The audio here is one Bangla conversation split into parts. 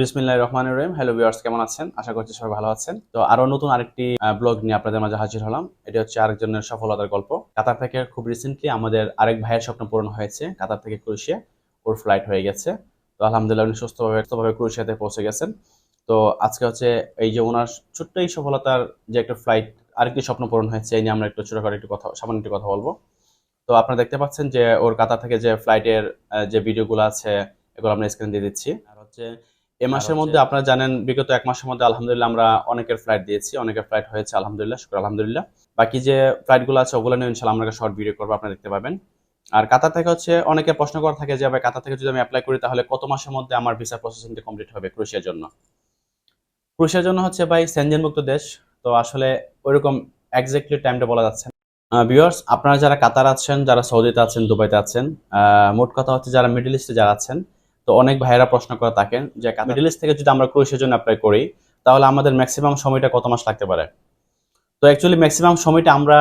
বিসমিল্লাহ রহমান রহিম। হ্যালো ভিউয়ার্স কেমন আছেন? আশা করছি সবাই ভালো আছেন। তো আরও নতুন আরেকটি ব্লগ নিয়ে আপনাদের মাঝে হাজির হলাম। এটি হচ্ছে আরেকজনের সফলতার গল্প। কাতার থেকে খুব রিসেন্টলি আমাদের আরেক ভাইয়ের স্বপ্ন পূরণ হয়েছে কাতার থেকে ক্রোয়েশিয়া। ওর ফ্লাইট হয়ে গেছে। তো আলহামদুলিল্লাহ উনি সুস্থভাবে সুস্থভাবে ক্রোয়েশিয়াতে পৌঁছে গেছেন। তো আজকে হচ্ছে এই যে ওনার ছোট্ট এই সফলতার যে একটা ফ্লাইট আরেকটি স্বপ্ন পূরণ হয়েছে, এই নিয়ে আমরা একটু ছোটখাটো একটু কথা, সামান্য একটু কথা বলব। তো আপনারা দেখতে পাচ্ছেন যে ওর কাতার থেকে যে ফ্লাইটের যে ভিডিওগুলো আছে, এগুলো আমরা স্ক্রিন দিয়ে দিচ্ছি। আর হচ্ছে এ মাসের মধ্যে আপনারা জানেন বিগত এক মাসের মধ্যে আলহামদুলিল্লাহ আমরা অনেকের ফ্লাইট দিয়েছি অনেকের ফ্লাইট হয়েছে আলহামদুলিল্লাহ শুক্র আলহামদুলিল্লাহ। বাকি যে ফ্লাইটগুলো আছে ওগুলো নিয়ে ইনশাল্লাহ আমরা শর্ট ভিডিও করব আপনারা দেখতে পাবেন। আর কাতার থেকে হচ্ছে অনেকে প্রশ্ন করা থাকে যে ভাই কাতার থেকে যদি আমি অ্যাপ্লাই করি তাহলে কত মাসের মধ্যে আমার ভিসা প্রসেসিংটা কমপ্লিট হবে ক্রোয়েশিয়ার জন্য? ক্রোয়েশিয়ার জন্য হচ্ছে ভাই সেনজেনমুক্ত দেশ। তো আসলে ওইরকম এক্স্যাক্টলি টাইমটা বলা যাচ্ছে ভিউয়ার্স আপনারা যারা কাতার আছেন যারা সৌদিতে আছেন দুবাইতে আছেন মোট কথা হচ্ছে যারা মিডল ইস্টে যারা আছেন তো অনেক ভাইয়েরা প্রশ্ন করে থাকেন যে মিডল ইস্ট থেকে যদি আমরা ক্রোয়েশিয়ার জন্য অ্যাপ্লাই করি তাহলে আমাদের ম্যাক্সিমাম সময়টা কত মাস লাগতে পারে? তো অ্যাকচুয়ালি ম্যাক্সিমাম সময়টা আমরা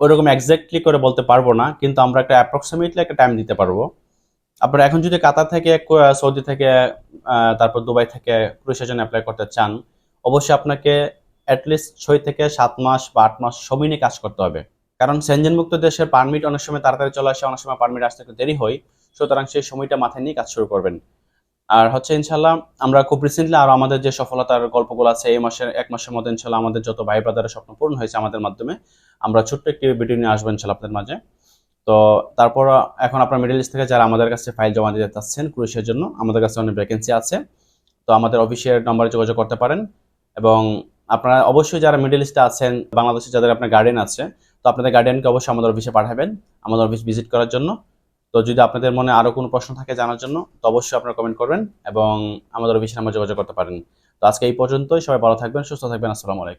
ওরকম এক্স্যাক্টলি করে বলতে পারব না কিন্তু আমরা একটা অ্যাপ্রক্সিমেটলি একটা টাইম দিতে পারব। আপনারা এখন যদি কাতার থেকে সৌদি থেকে তারপর দুবাই থেকে ক্রোয়েশিয়ার জন্য অ্যাপ্লাই করতে চান অবশ্যই আপনাকে অ্যাটলিস্ট ছয় থেকে সাত মাস বা আট মাস সময় নিয়ে কাজ করতে হবে। কারণ সেনজেনমুক্ত দেশের পারমিট অনেক সময় তাড়াতাড়ি চলে আসে অনেক সময় পারমিট আসতে একটু দেরি হয়। সুতরাং সেই সময়টা মাথায় নিয়ে কাজ শুরু করবেন। আর হচ্ছে ইনশাল্লাহ আমরা খুব রিসেন্টলি আর আমাদের যে সফলতার গল্পগুলো আছে, এই মাসের, এক মাসের মধ্যে ইনশাল্লাহ আমাদের যত ভাই ব্রাদারের স্বপ্ন পূরণ হয়েছে আমাদের মাধ্যমে, আমরা ছোট্ট একটি ভিডিও নিয়ে আসব ইনশাল্লাহ আপনাদের মাঝে। তো তারপর, এখন আপনার মিডল ইস্ট থেকে যারা আমাদের কাছে ফাইল জমা দিতে চাচ্ছেন ক্রুশের জন্য, আমাদের কাছে অনেক ভ্যাকেন্সি আছে। তো আমাদের অফিসের নম্বরে যোগাযোগ করতে পারেন। এবং আপনারা অবশ্যই যারা মিডল ইস্টে আছেন, বাংলাদেশে যাদের আপনার গার্ডেন আছে, তো আপনাদের গার্ডেনকে অবশ্যই আমাদের অফিসে পাঠাবেন, আমাদের অফিস ভিজিট করার জন্য। তো যদি আপনাদের মনে আরও কোনো প্রশ্ন থাকে জানার জন্য, তো অবশ্যই আপনারা কমেন্ট করবেন এবং আমাদের অফিসে আমরা যোগাযোগ করতে পারেন। তো আজকে এই পর্যন্তই, সবাই ভালো থাকবেন, সুস্থ থাকবেন, আসসালামু আলাইকুম।